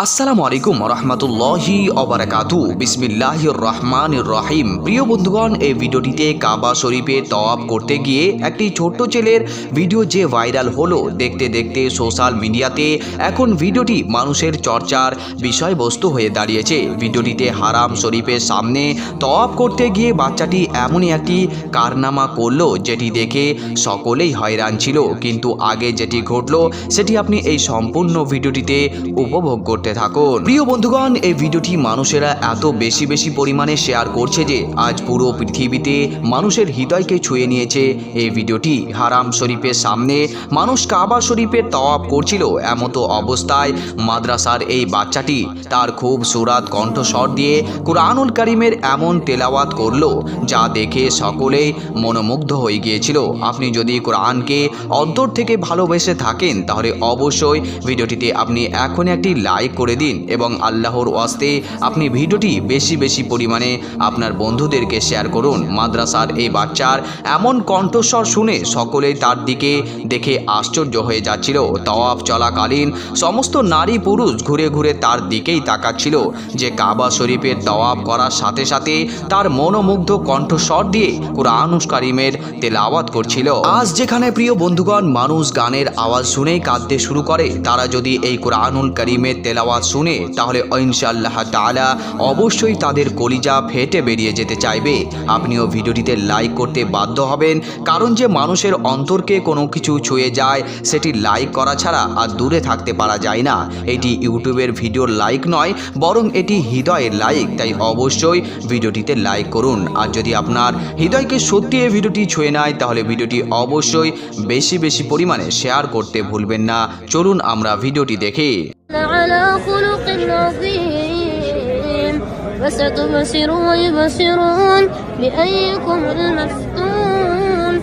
আসসালামু আলাইকুম রহমতুল্লাহি অবরাকাতু বিসমিল্লাহির রহমানির রহিম প্রিয় বন্ধুগণ, এই ভিডিওটিতে কাবা শরীফে তওয়াব করতে গিয়ে একটি ছোট্ট ছেলের ভিডিও যে ভাইরাল হলো, দেখতে দেখতে সোশ্যাল মিডিয়াতে এখন ভিডিওটি মানুষের চর্চার বিষয়বস্তু হয়ে দাঁড়িয়েছে। ভিডিওটিতে হারাম শরীফের সামনে তওয়াব করতে গিয়ে বাচ্চাটি এমনই একটি কারনামা করল, যেটি দেখে সকলেই হয়রান ছিল। কিন্তু আগে যেটি ঘটলো, সেটি আপনি এই সম্পূর্ণ ভিডিওটিতে উপভোগ করতে থাকুন। প্রিয় বন্ধুগণ, এই ভিডিওটি মানুষেরা এত বেশি বেশি পরিমাণে শেয়ার করছে যে আজ পুরো পৃথিবীতে মানুষের হৃদয়কে ছুঁয়ে নিয়েছে এই ভিডিওটি। হারাম শরীফের সামনে মানুষ কাবা শরীফের তওয়াব করছিল এমতো অবস্থায় মাদ্রাসার এই বাচ্চাটি তার খুব সুরাত কণ্ঠস্বর দিয়ে কোরআনুল করিমের এমন তেলাওয়াত করল যা দেখে সকলেই মনোমুগ্ধ হয়ে গিয়েছিল। আপনি যদি কোরআনকে অন্তর থেকে ভালোবেসে থাকেন তাহলে অবশ্যই ভিডিওটিতে আপনি এখন একটি লাইক করে দিন এবং আল্লাহর ওয়াস্তে আপনি ভিডিওটি বেশি বেশি পরিমাণে আপনার বন্ধুদেরকে শেয়ার করুন। মাদ্রাসার এই বাচ্চার এমন কণ্ঠস্বর শুনে সকলেই তার দিকে দেখে আশ্চর্য হয়ে যাচ্ছিল। তওয়াফ চলাকালীন সমস্ত নারী পুরুষ ঘুরে ঘুরে তার দিকেই তাকাচ্ছিল। যে কাবা শরীফের তওয়াব করার সাথে সাথে তার মনোমুগ্ধ কণ্ঠস্বর দিয়ে কোরআনুস কারিমের তেলাওয়াত করছিল। আজ যেখানে প্রিয় বন্ধুগণ মানুষ গানের আওয়াজ শুনেই কাঁদতে শুরু করে, তারা যদি এই কোরআনুল করিমের তেলাওয়াত শুনে, তাহলে ইনশাআল্লাহ তাআলা অবশ্যই তাদের কলিজা ফেটে বেরিয়ে যেতে চাইবে। আপনিও ভিডিওটিতে লাইক করতে বাধ্য হবেন, কারণ যে মানুষের অন্তরকে কোনো কিছু ছুঁয়ে যায়, সেটি লাইক করা ছাড়া আর দূরে থাকতে পারা যায় না। এটি ইউটিউবের ভিডিওর লাইক নয়, বরং এটি হৃদয়ের লাইক তাই অবশ্যই ভিডিওটিতে লাইক করুন। আর যদি আপনার হৃদয়কে সত্যি এই ভিডিওটি ছুঁয়ে নেয়, তাহলে ভিডিওটি অবশ্যই বেশি বেশি পরিমাণে শেয়ার করতে ভুলবেন না। চলুন আমরা ভিডিওটি দেখি। على خلق عظيم. فستبصر ويبصرون بأيكم المفتون.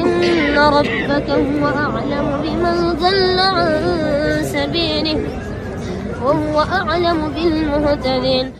إن ربك هو أعلم بمن ضل عن سبيله. وهو أعلم بالمهتدين.